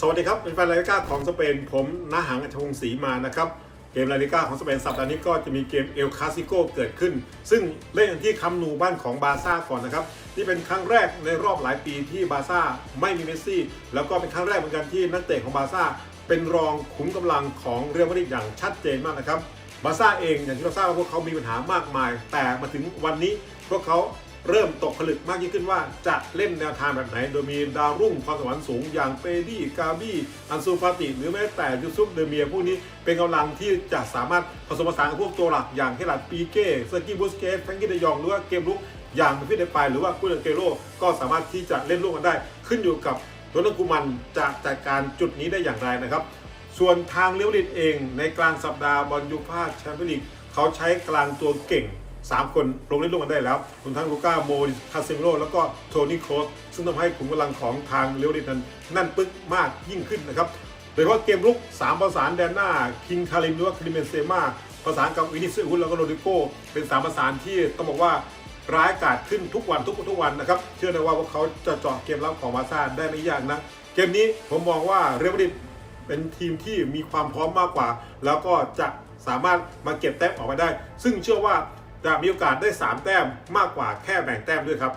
สวัสดีครับเป็นแฟนลาลิก้าของสเปนผมนาหังอัจฉริยศรีมานะครับ เกมลาลิก้าของสเปนสัปดาห์นี้ก็จะมีเกมเอลคาซิโกเกิดขึ้น ซึ่งเล่นที่คัมนูบ้านของบาร์ซ่าก่อนนะครับนี่เป็นครั้งแรกในรอบหลายปีที่บาร์ซ่าไม่มีเมสซี่ แล้วก็เป็นครั้งแรกเหมือนกันที่นักเตะของบาร์ซ่าเป็นรองขุมกำลังของเรอัลมาดริดอย่างชัดเจนมากนะครับบาร์ซ่าเองอย่างที่เราทราบว่าพวกเขามีปัญหามากมาย แต่มาถึงวันนี้พวกเขา เริ่มตกผลึกมากยิ่งขึ้นว่าจะเล่นแนวทางแบบไหน โดยมีดาวรุ่งความสวรรค์สูงอย่างเปดี้กาบี้อันซูฟาติหรือแม้แต่ยูซุปเดอเมียพวกนี้เป็นกำลังที่จะสามารถผสมผสานกับพวกตัวหลักอย่างเฮลัดปีเก้เซอร์กี้บุสเกตแฟรงกี้เดยองหรือว่าเกมลุกอย่างเฟิเดปายหรือว่ากุนเกโรก็สามารถที่จะเล่นร่วมกันได้ ขึ้นอยู่กับโดนัลกูมันจะจัดการจุดนี้ได้อย่างไรนะครับ ส่วนทางเลี้ยวดิดเองในกลางสัปดาห์บอลยูฟ่าแชมเปี้ยนลีกเขาใช้กลางตัวเก่ง 3 คนลงเล่นร่วมกันได้แล้วรวมทั้งลูก้าโมดิคาเซมิโรแล้วก็โทนี่โครสซึ่งทำให้ขุมกำลังของทางเลี้ยวดิดนั้นแนั่นปึ๊กมากยิ่งขึ้นนะครับโดยเฉพาะเกมลุก 3 ประสานแดนหน้า คิงคาริมหรือว่าคริเมนเซมาประสานกับวินิซิอุสแล้วก็โรดิโกเป็น3ประสานที่ต้องบอกว่าร้ายกาจขึ้นทุกวันทุกทุกวันนะครับ เชื่อได้ว่าพวกเขาจะเจาะเกมรับของบาซาได้ไม่ยากนะ เกมนี้ผมมองว่าเรอัลมาดริดเป็นทีมที่มีความพร้อมมากกว่า แล้วก็จะสามารถมาเก็บแต้มออกไปได้ ซึ่งเชื่อว่า จะมีโอกาสได้ 3 แต้มมากกว่าแค่แบ่งแต้มด้วยครับ